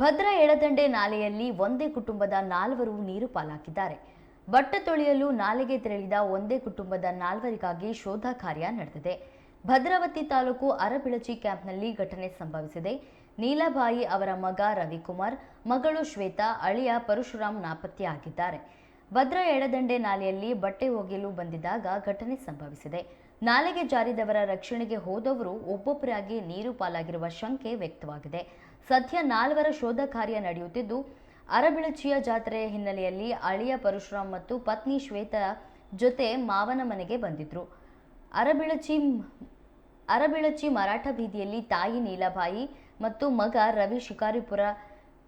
ಭದ್ರಾ ಎಳದಂಡೆ ನಾಲೆಯಲ್ಲಿ ಒಂದೇ ಕುಟುಂಬದ ನಾಲ್ವರು ನೀರು ಪಾಲಾಗಿದ್ದಾರೆ ಬಟ್ಟೆ ತೊಳೆಯಲು ನಾಲೆಗೆ ತೆರಳಿದ ಒಂದೇ ಕುಟುಂಬದ ನಾಲ್ವರಿಗಾಗಿ ಶೋಧ ಕಾರ್ಯ ನಡೆದಿದೆ. ಭದ್ರಾವತಿ ತಾಲೂಕು ಅರಬಿಳಚಿ ಕ್ಯಾಂಪ್ನಲ್ಲಿ ಘಟನೆ ಸಂಭವಿಸಿದೆ. ನೀಲಬಾಯಿ ಅವರ ಮಗ ರವಿಕುಮಾರ್, ಮಗಳು ಶ್ವೇತಾ, ಅಳಿಯ ಪರಶುರಾಮ್ ನಾಪತ್ತೆಯಾಗಿದ್ದಾರೆ. ಭದ್ರಾ ಎಡದಂಡೆ ನಾಲೆಯಲ್ಲಿ ಬಟ್ಟೆ ಒಗೆಯಲು ಬಂದಿದ್ದಾಗ ಘಟನೆ ಸಂಭವಿಸಿದೆ. ನಾಲೆಗೆ ಜಾರಿದವರ ರಕ್ಷಣೆಗೆ ಹೋದವರು ಒಬ್ಬೊಬ್ಬರಾಗಿ ನೀರು ಪಾಲಾಗಿರುವ ಶಂಕೆ ವ್ಯಕ್ತವಾಗಿದೆ. ಸದ್ಯ ನಾಲ್ವರ ಶೋಧ ಕಾರ್ಯ ನಡೆಯುತ್ತಿದ್ದು, ಅರಬಿಳಚಿಯ ಜಾತ್ರೆಯ ಹಿನ್ನೆಲೆಯಲ್ಲಿ ಅಳಿಯ ಪರಶುರಾಮ್ ಮತ್ತು ಪತ್ನಿ ಶ್ವೇತಾ ಜೊತೆ ಮಾವನ ಮನೆಗೆ ಬಂದಿದ್ರು. ಅರಬಿಳಚಿ ಅರಬಿಳಚಿ ಮರಾಠ ಬೀದಿಯಲ್ಲಿ ತಾಯಿ ನೀಲಬಾಯಿ ಮತ್ತು ಮಗ ರವಿ ಶಿಕಾರಿಪುರ,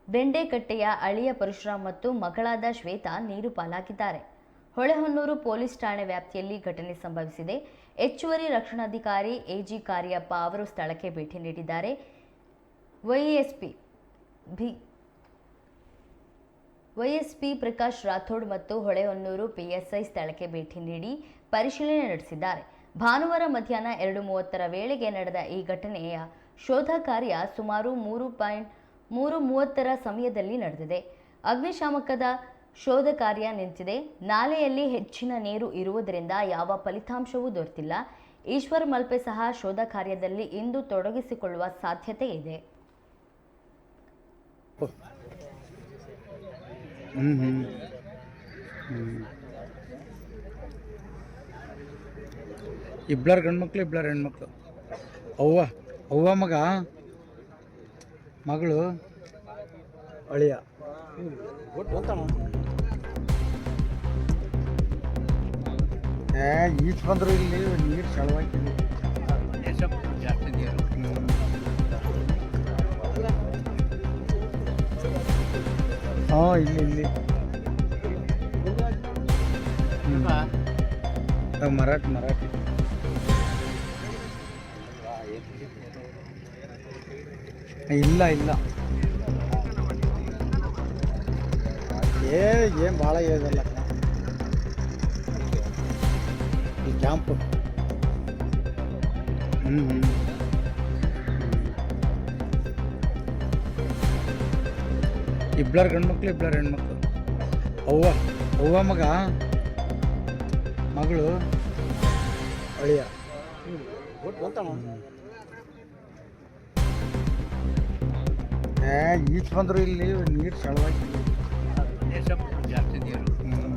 ಬೆಂಡೆಕಟ್ಟೆಯ ಅಳಿಯ ಪರಶುರಾಮ್ ಮತ್ತು ಮಗಳಾದ ಶ್ವೇತಾ ನೀರು ಪಾಲಾಗಿದ್ದಾರೆ. ಹೊಳೆಹೊನ್ನೂರು ಪೊಲೀಸ್ ಠಾಣೆ ವ್ಯಾಪ್ತಿಯಲ್ಲಿ ಘಟನೆ ಸಂಭವಿಸಿದೆ. ಹೆಚ್ಚುವರಿ ರಕ್ಷಣಾಧಿಕಾರಿ ಎಜಿ ಕಾರ್ಯಪ್ಪ ಅವರು ಸ್ಥಳಕ್ಕೆ ಭೇಟಿ ನೀಡಿದ್ದಾರೆ. DYSP B DYSP Prakash Rathod ಮತ್ತು ಹೊಳೆಹೊನ್ನೂರು ಪಿಎಸ್ಐ ಸ್ಥಳಕ್ಕೆ ಭೇಟಿ ನೀಡಿ ಪರಿಶೀಲನೆ ನಡೆಸಿದ್ದಾರೆ. ಭಾನುವಾರ ಮಧ್ಯಾಹ್ನ ಎರಡು ಮೂವತ್ತರ ವೇಳೆಗೆ ನಡೆದ ಈ ಘಟನೆಯ ಶೋಧ ಕಾರ್ಯ ಸುಮಾರು ಮೂರು ಪಾಯಿಂಟ್ ಮೂರು ಮೂವತ್ತರ ಸಮಯದಲ್ಲಿ ನಡೆದಿದೆ. ಅಗ್ನಿಶಾಮಕದ ಶೋಧ ಕಾರ್ಯ ನಿಂತಿದೆ ನಾಲೆಯಲ್ಲಿ ಹೆಚ್ಚಿನ ನೀರು ಇರುವುದರಿಂದ ಯಾವ ಫಲಿತಾಂಶವೂ ದೊರೆತಿಲ್ಲ. ಈಶ್ವರ್ ಮಲ್ಪೆ ಸಹ ಶೋಧ ಕಾರ್ಯದಲ್ಲಿ ಇಂದು ತೊಡಗಿಸಿಕೊಳ್ಳುವ ಸಾಧ್ಯತೆ ಇದೆ. ಇಬ್ಳಾರು ಗಂಡ್ಮಕ್ಳು, ಇಬ್ಳಾರು ಹೆಣ್ಮಕ್ಳು. ಅವ್ವ ಅವ್ವ ಮಗ, ಮಗಳು, ಅಳಿಯ. ಏ, ಈಚ್ ಬಂದ್ರು ಇಲ್ಲಿ ನೀರು ಸಳವಾಗಿ ಹಾಂ ಇಲ್ಲಿ ಇಲ್ಲಿ ಮರಾಠಿ ಮರಾಠಿ. ಇಲ್ಲ ಇಲ್ಲ. ಏ, ಏನು ಭಾಳ ಇದಲ್ಲ ಕ್ಯಾಂಪ್. ಹ್ಞೂ ಹ್ಞೂ ಇಬ್ಳಾರು ಗಂಡ್ಮಕ್ಳು, ಇಬ್ಳಾರು ಹೆಣ್ಮಕ್ಳು. ಅವ್ವ ಅವ್ವ ಮಗ, ಮಗಳು, ಅಳಿಯ. ಏ, ಈಚ್ ಬಂದ್ರು ಇಲ್ಲಿ ನೀರು ಸಳವಾಗಿ ಹ್ಞೂ